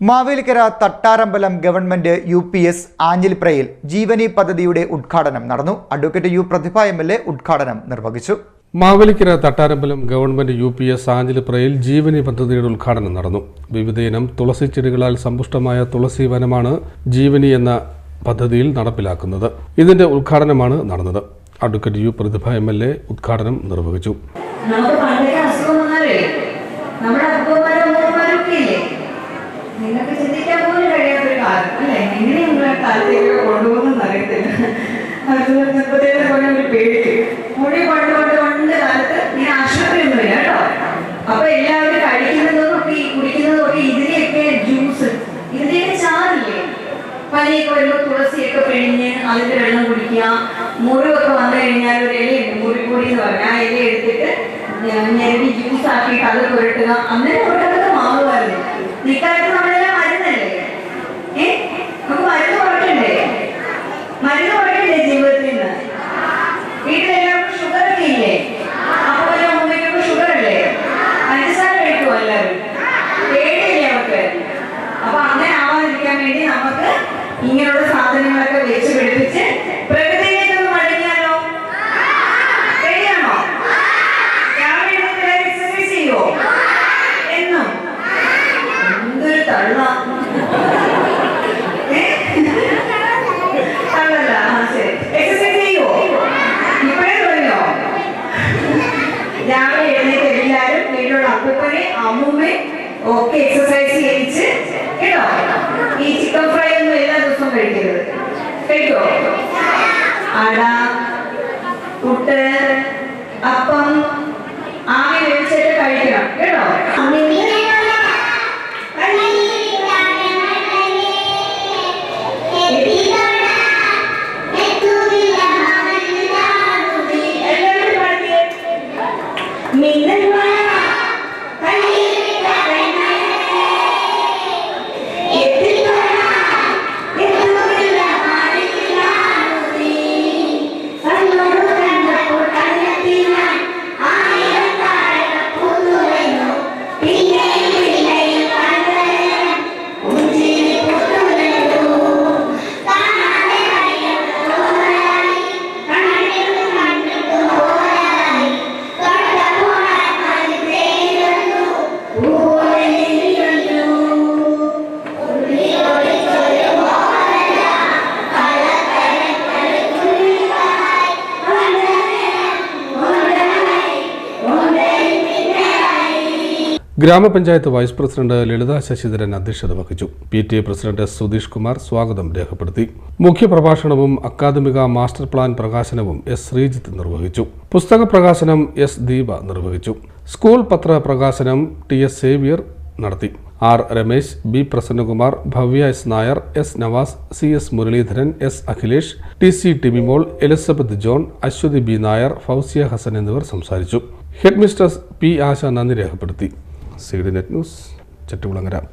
Mavelikkara Thattarambalam government U P S ആഞ്ഞിൽപ്രയിൽ Jeevani പദ്ധതിയുടെ ഉദ്ഘാടനം നടന്നു. Advocate U Prathibha M L A ഉദ്ഘാടനം നിർവഹിച്ചു. Mavelikkara Thattarambalam government U P S ആഞ്ഞിലിപ്രയിൽ Jeevani പദ്ധതിയുടെ ഉദ്ഘാടനം നടന്നു. വിവിധയിനം തുളസി ചെടികളാൽ സമ്പുഷ്ടമായ തുളസി വനമാണ് ജീവനി എന്ന പദ്ധതിയിൽ നടപ്പിലാക്കുന്നത്. ഇതിന്റെ ഉദ്ഘാടനമാണ് നടന്നത്. Advocate U Prathibha M L A ഉദ്ഘാടനം നിർവഹിച്ചു. എങ്ങനെ കൊണ്ടുപോകുന്നു അറിയത്തില്ല ചെറുപ്പത്തേക്ക് പോലെ ഒരു പേടിക്ക് മുടി പണ്ട് പണ്ട് പണ്ട് കാലത്ത് ഇങ്ങനെ ആശുപത്രിയൊന്നുമില്ല കേട്ടോ. അപ്പൊ എല്ലാവരും കഴിക്കുന്നതും ഒക്കെ കുടിക്കുന്നതും ഒക്കെ ഇതിനെയൊക്കെ ജ്യൂസ്. ഇതിനെയൊക്കെ ചാറില്ലേ? പനിയൊക്കെ വരുമ്പോൾ തുളസിയൊക്കെ പിഴിഞ്ഞ് അതിന്റെ വെള്ളം കുടിക്കുക. മുറിവൊക്കെ വന്നു കഴിഞ്ഞാൽ ഒരു ഇലയുണ്ട് മുറിപ്പൊടി എന്ന് പറഞ്ഞാൽ ആ ഇല എടുത്തിട്ട് ഞെരടി ജ്യൂസ് ആക്കിയിട്ട് അത് പുരട്ടുക. അന്നേരം പുരട്ടൊക്കെ മാറുമായിരുന്നു. കഴിക്കുമോ എല്ലാവരും പേടിയില്ലേ അവർക്ക്? അപ്പൊ അങ്ങനെ ആവാതിരിക്കാൻ വേണ്ടി നമുക്ക് ഇങ്ങനെയുള്ള സാധനങ്ങളൊക്കെ അമ്മൂമ്മയും ഒക്കെ എക്സസൈസ് ചെയ്യിച്ച് കേട്ടോ? ഈ ചിക്കൻ ഫ്രൈ ഒന്നും എല്ലാ ദിവസവും കഴിക്കരുത്. കേട്ടോ അട. ഗ്രാമപഞ്ചായത്ത് വൈസ് പ്രസിഡന്റ് ലളിത ശശിധരൻ അധ്യക്ഷത വഹിച്ചു. P T A president Sudheesh Kumar സ്വാഗതം രേഖപ്പെടുത്തി. മുഖ്യപ്രഭാഷണവും അക്കാദമിക മാസ്റ്റർ പ്ലാൻ പ്രകാശനവും എസ് ശ്രീജിത്ത് നിർവഹിച്ചു. പുസ്തക പ്രകാശനം എസ് ദീപ നിർവഹിച്ചു. സ്കൂൾ പത്ര പ്രകാശനം ടി എസ് സേവ്യർ നടത്തി. R Ramesh B Prasannakumar Bhavya S Nair S Navas C S Muraleedharan S Akhilesh T C Timimol Elizabeth John Aswathy B Nair Fousiya Hassan എന്നിവർ സംസാരിച്ചു. ഹെഡ് മിസ്റ്റേഴ്സ് പി ആശ നന്ദി രേഖപ്പെടുത്തി. C D net news Chattukulangara.